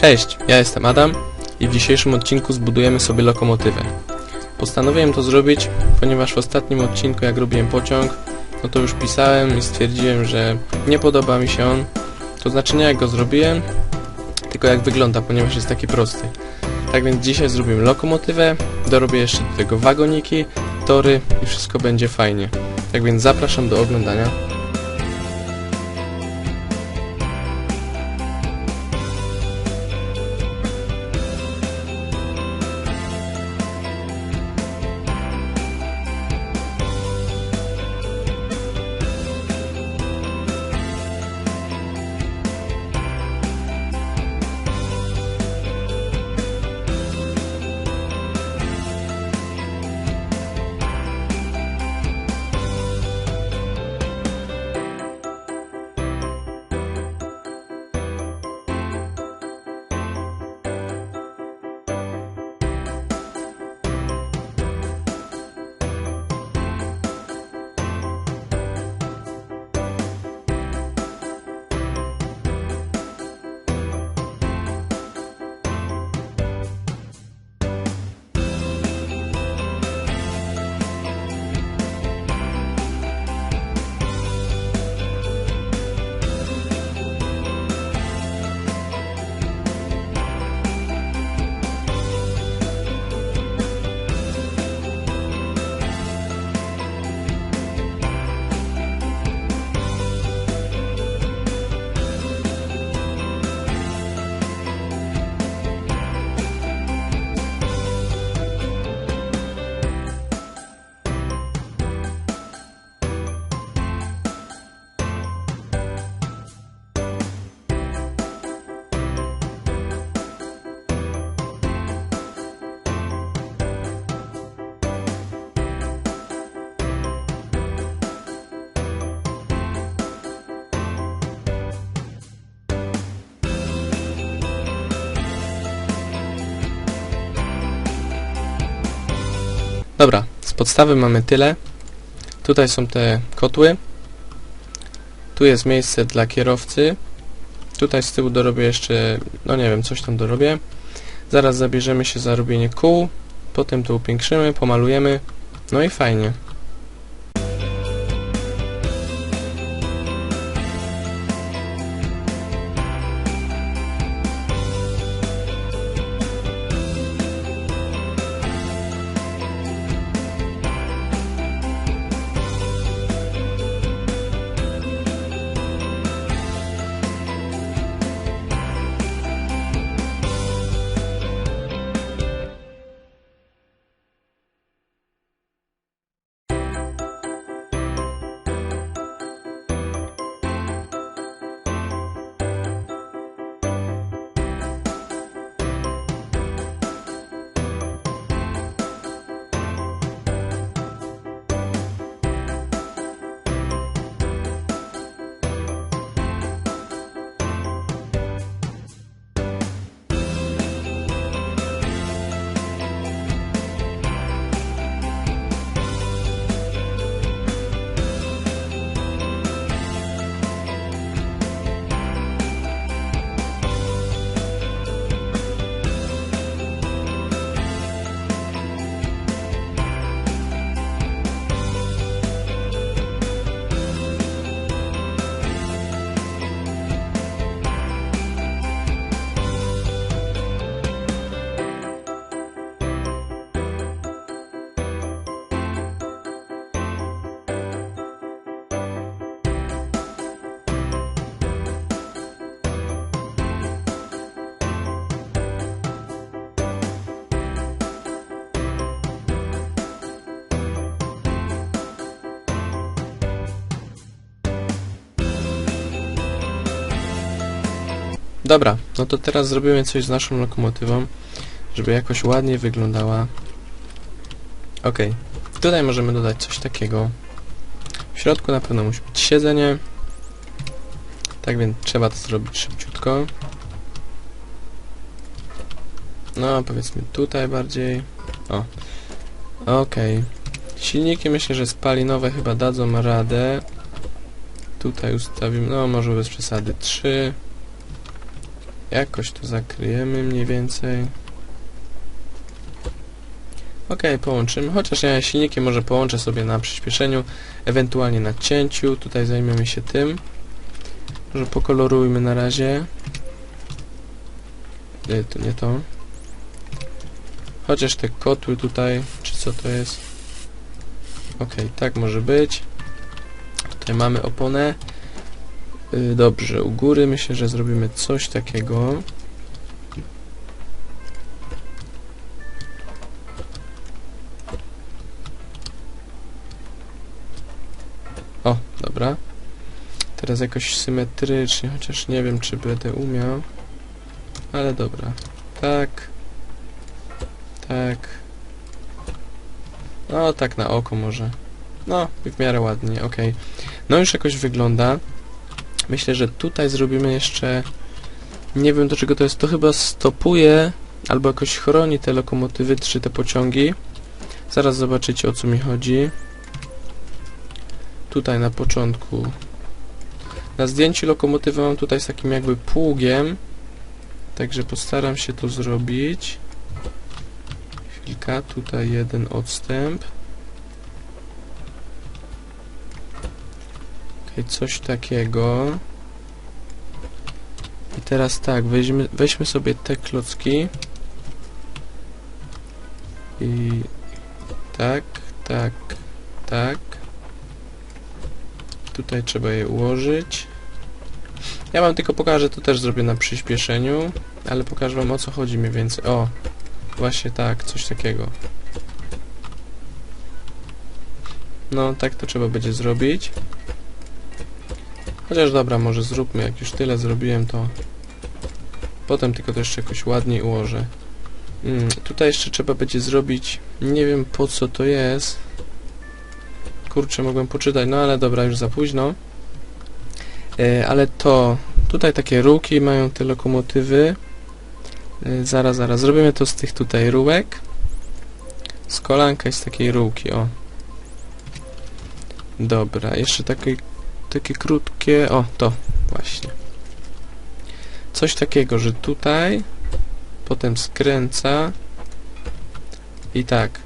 Cześć, ja jestem Adam i w dzisiejszym odcinku zbudujemy sobie lokomotywę. Postanowiłem to zrobić, ponieważ w ostatnim odcinku jak robiłem pociąg, no to już pisałem i stwierdziłem, że nie podoba mi się on. To znaczy nie jak go zrobiłem, tylko jak wygląda, ponieważ jest taki prosty. Tak więc dzisiaj zrobimy lokomotywę, dorobię jeszcze do tego wagoniki, tory i wszystko będzie fajnie. Tak więc zapraszam do oglądania. Dobra, z podstawy mamy tyle. Tutaj są te kotły. Tu jest miejsce dla kierowcy. Tutaj z tyłu dorobię jeszcze, no nie wiem, coś tam dorobię. Zaraz zabierzemy się za robienie kół. Potem to upiększymy, pomalujemy. No i fajnie. Dobra, no to teraz zrobimy coś z naszą lokomotywą, żeby jakoś ładnie wyglądała. Okej, tutaj możemy dodać coś takiego. W środku na pewno musi być siedzenie. Tak więc trzeba to zrobić szybciutko. No, powiedzmy tutaj bardziej. O. Okej. Silniki myślę, że spalinowe chyba dadzą radę. Tutaj ustawimy, no może bez przesady 3. Jakoś to zakryjemy mniej więcej. Ok, połączymy. Chociaż ja silniki może połączę sobie na przyspieszeniu, ewentualnie na cięciu. Tutaj zajmiemy się tym. Może pokolorujmy na razie. Nie, to nie to. Chociaż te kotły tutaj, czy co to jest? Ok, tak może być. Tutaj mamy oponę. Y, Dobrze, u góry myślę, że zrobimy coś takiego. O, dobra. Teraz jakoś symetrycznie, chociaż nie wiem, czy będę umiał. Ale dobra. Tak. Tak. No, tak na oko może. No, w miarę ładnie, ok. No już jakoś wygląda. Myślę, że tutaj zrobimy jeszcze... Nie wiem do czego to jest. To chyba stopuje albo jakoś chroni te lokomotywy czy te pociągi. Zaraz zobaczycie o co mi chodzi. Tutaj na początku. Na zdjęciu lokomotywy mam tutaj z takim jakby pługiem. Także postaram się to zrobić. Chwilka, tutaj jeden odstęp. Coś takiego. I teraz tak, weźmy, weźmy sobie te klocki. I tak, tak, tak. Tutaj trzeba je ułożyć. Ja wam tylko pokażę, to też zrobię na przyspieszeniu, ale pokażę wam o co chodzi mniej więcej. O, właśnie tak, coś takiego. No, tak to trzeba będzie zrobić. Chociaż dobra, może zróbmy, jak już tyle zrobiłem, to potem tylko to jeszcze jakoś ładniej ułożę. Mm, tutaj jeszcze trzeba będzie zrobić, nie wiem po co to jest. Kurczę, mogłem poczytać, no ale dobra, już za późno. E, ale to, tutaj takie ruki mają te lokomotywy. E, zaraz, zaraz, zrobimy to z tych tutaj rółek. Z kolanka i z takiej rółki, o. Dobra, jeszcze takie, takie krótkie, o, to właśnie. Coś takiego, że tutaj potem skręca i tak.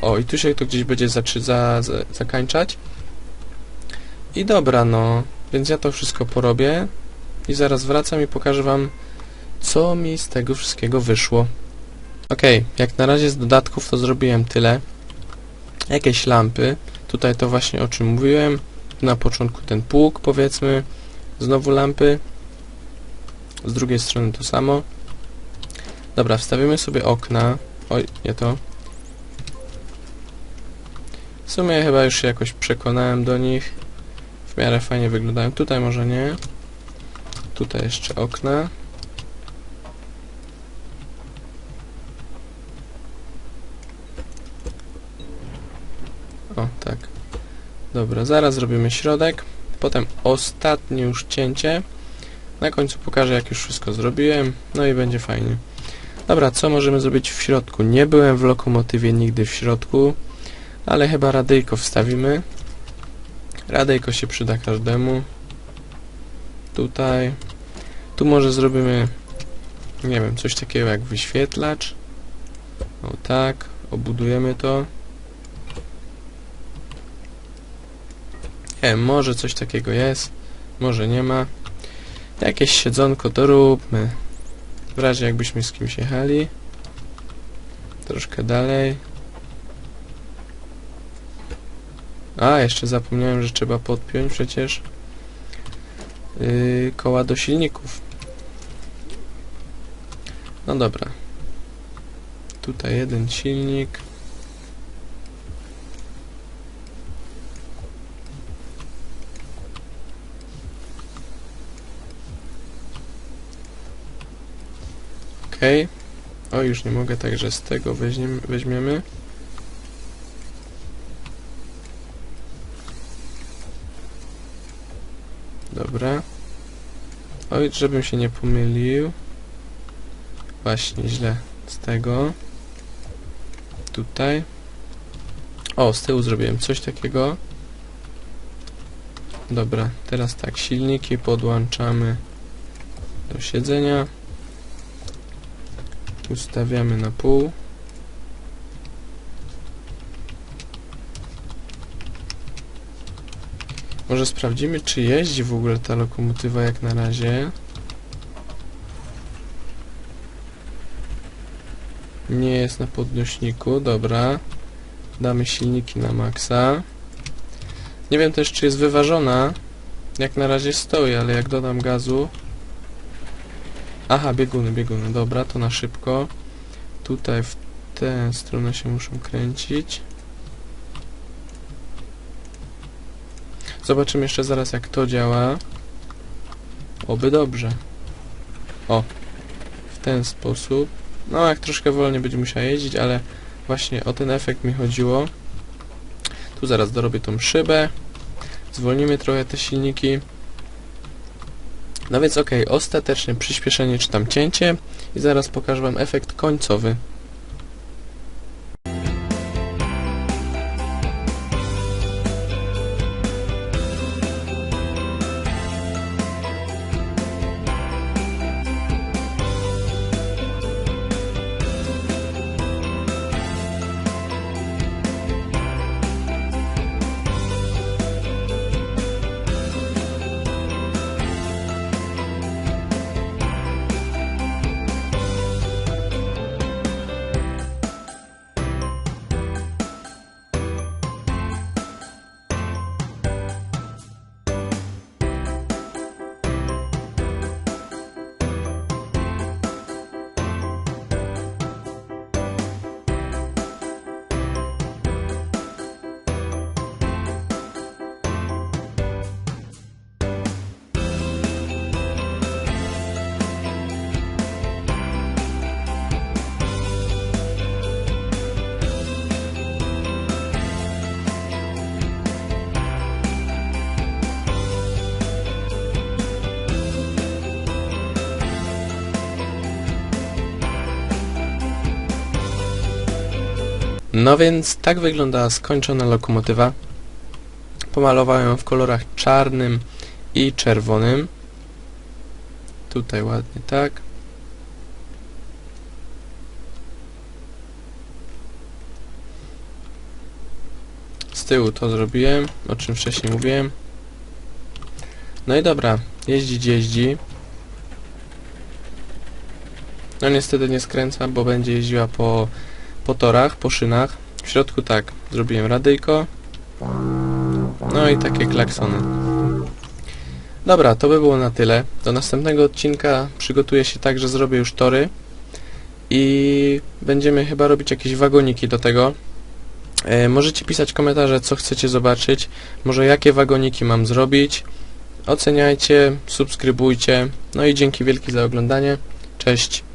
O, i tu się to gdzieś będzie zaczy, za, za, zakańczać. I dobra, no. Więc ja to wszystko porobię. I zaraz wracam i pokażę wam, co mi z tego wszystkiego wyszło. Ok, jak na razie z dodatków to zrobiłem tyle. Jakieś lampy. Tutaj to właśnie o czym mówiłem. Na początku ten pług, powiedzmy. Znowu lampy. Z drugiej strony to samo. Dobra, wstawimy sobie okna. Oj, nie to. W sumie chyba już się jakoś przekonałem do nich. W miarę fajnie wyglądają. Tutaj może nie. Tutaj jeszcze okna. O, tak. Dobra, zaraz zrobimy środek. Potem ostatnie już cięcie. Na końcu pokażę, jak już wszystko zrobiłem. No i będzie fajnie. Dobra, co możemy zrobić w środku? Nie byłem w lokomotywie nigdy w środku, ale chyba radyjko wstawimy. Radyjko się przyda każdemu. Tutaj. Tu może zrobimy, nie wiem, coś takiego jak wyświetlacz. O tak, obudujemy to. Nie wiem, może coś takiego jest, może nie ma. Jakieś siedzonko to róbmy. W razie jakbyśmy z kimś jechali. Troszkę dalej. A, jeszcze zapomniałem, że trzeba podpiąć przecież yy, koła do silników. No dobra. Tutaj jeden silnik. O, już nie mogę, także z tego weźmiemy. weźmiemy. Dobra. Oj, żebym się nie pomylił. Właśnie, źle. Z tego. Tutaj. O, z tyłu zrobiłem coś takiego. Dobra, teraz tak, silniki podłączamy do siedzenia. Ustawiamy na pół. Może sprawdzimy, czy jeździ w ogóle ta lokomotywa jak na razie. Nie jest na podnośniku, dobra. Damy silniki na maksa. Nie wiem też, czy jest wyważona. Jak na razie stoi, ale jak dodam gazu... Aha, bieguny, bieguny, dobra, to na szybko. Tutaj w tę stronę się muszą kręcić. Zobaczymy jeszcze zaraz, jak to działa. Oby dobrze. O, w ten sposób. No, jak troszkę wolniej będzie musiała jeździć, ale właśnie o ten efekt mi chodziło. Tu zaraz dorobię tą szybę. Zwolnimy trochę te silniki. No więc ok, ostateczne przyspieszenie czy tam cięcie i zaraz pokażę Wam efekt końcowy. No więc tak wygląda skończona lokomotywa. Pomalowałem ją w kolorach czarnym i czerwonym. Tutaj ładnie tak. Z tyłu to zrobiłem, o czym wcześniej mówiłem. No i dobra, jeździć jeździ. No niestety nie skręca, bo będzie jeździła po po torach, po szynach. W środku tak, zrobiłem radyjko. No i takie klaksony. Dobra, to by było na tyle. Do następnego odcinka przygotuję się tak, że zrobię już tory. I będziemy chyba robić jakieś wagoniki do tego. E, możecie pisać komentarze, co chcecie zobaczyć. Może jakie wagoniki mam zrobić. Oceniajcie, subskrybujcie. No i dzięki wielkie za oglądanie. Cześć.